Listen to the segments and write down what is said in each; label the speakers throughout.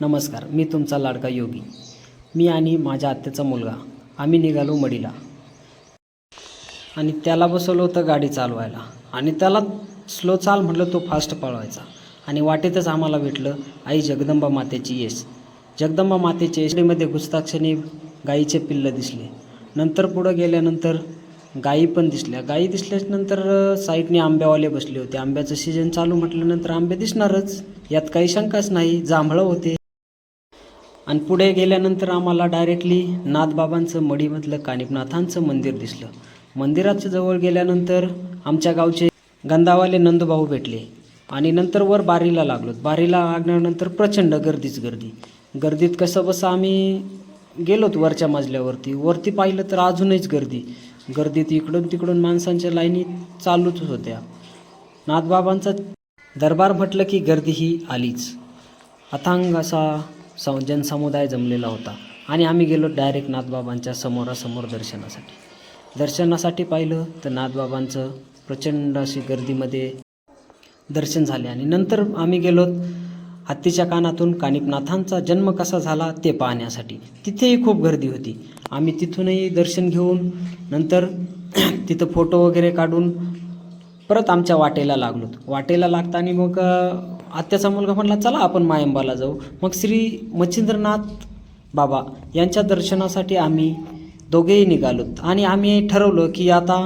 Speaker 1: नमस्कार मी तुमचा लाडका योगी. मी आणि माझ्या आत्याचा मुलगा. आम्ही निघालो मडीला. आणि त्याला बसवलं होतं गाडी चालवायला. आणि त्याला स्लो चाल म्हटलं तो फास्ट पळवायचा. आणि वाटेतच आम्हाला भेटलं आई जगदंबा मातेची येस. जगदंबा मातेच्या येशडीमध्ये घुसताक्षणी गाईचे पिल्लं दिसले. नंतर पुढं गेल्यानंतर गायी पण दिसल्या. गायी दिसल्यानंतर साईडने आंब्यावाले बसले होते. आंब्याचं सीजन चालू म्हटल्यानंतर आंबे दिसणारच. यात काही शंकाच नाही. जांभळं होते. आणि पुढे गेल्यानंतर आम्हाला डायरेक्टली नाथबाबांचं मडीमधलं कानिपनाथांचं मंदिर दिसलं. मंदिराच्या जवळ गेल्यानंतर आमच्या गावचे गंधावाले नंदभाऊ भेटले. आणि नंतर वर बारीला लागलो. बारीला लागल्यानंतर प्रचंड गर्दीच गर्दी. गर्दीत कसं बसं आम्ही गेलोत वरच्या मजल्यावरती. वरती पाहिलं तर अजूनच गर्दी. गर्दीत इकडून तिकडून माणसांच्या लाईनी चालूच होत्या. नाथबाबांचा दरबार म्हटलं की गर्दी ही आलीच. अथांग असा स जनसमुदाय जमलेला होता. आणि आम्ही गेलो डायरेक्ट नाथबाबांच्या समोरासमोर दर्शनासाठी. दर्शनासाठी पाहिलं तर नाथबाबांचं प्रचंड अशी गर्दीमध्ये दर्शन झाले. आणि नंतर आम्ही गेलो हत्तीच्या कानातून कानिपनाथांचा जन्म कसा झाला ते पाहण्यासाठी. तिथेही खूप गर्दी होती. आम्ही तिथूनही दर्शन घेऊन नंतर तिथं फोटो वगैरे काढून परत आमच्या वाटेला लागलो. वाटेला लागताना मग आत्याचा मुलगा म्हटला चला आपण मायंबाला जाऊ. मग श्री मच्छिंद्रनाथ बाबा यांच्या दर्शनासाठी आम्ही दोघेही निघालोत आणि आम्ही ठरवलं की आता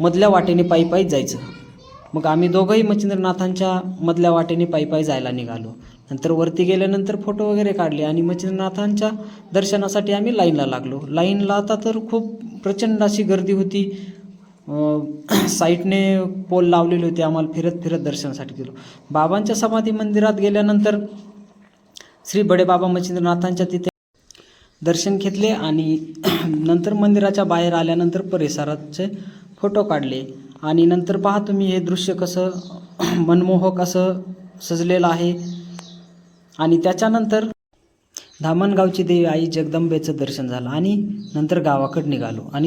Speaker 1: मधल्या वाटेने पायी पायी जायचं. मग आम्ही दोघंही मच्छिंद्रनाथांच्या मधल्या वाटेने पायी पायी जायला निघालो. नंतर वरती गेल्यानंतर फोटो वगैरे काढले आणि मच्छिंद्रनाथांच्या दर्शनासाठी आम्ही लाईनला लागलो. लाईनला आता तर खूप प्रचंड अशी गर्दी होती. साईटने पोल लावलेले होते आम्हाला फिरत फिरत दर्शनासाठी गेलो. बाबांच्या समाधी मंदिरात गेल्यानंतर श्री बडे बाबा मच्छिंद्रनाथांच्या तिथे दर्शन घेतले आणि नंतर मंदिराच्या बाहेर आल्यानंतर परिसराचे फोटो काढले. आणि नंतर पहा तुम्ही हे दृश्य कसं मनमोहक असं सजलेलं आहे. आणि त्याच्यानंतर धामणगावची देवी आई जगदंबेचं दर्शन झालं आणि नंतर गावाकडे निघालो. आणि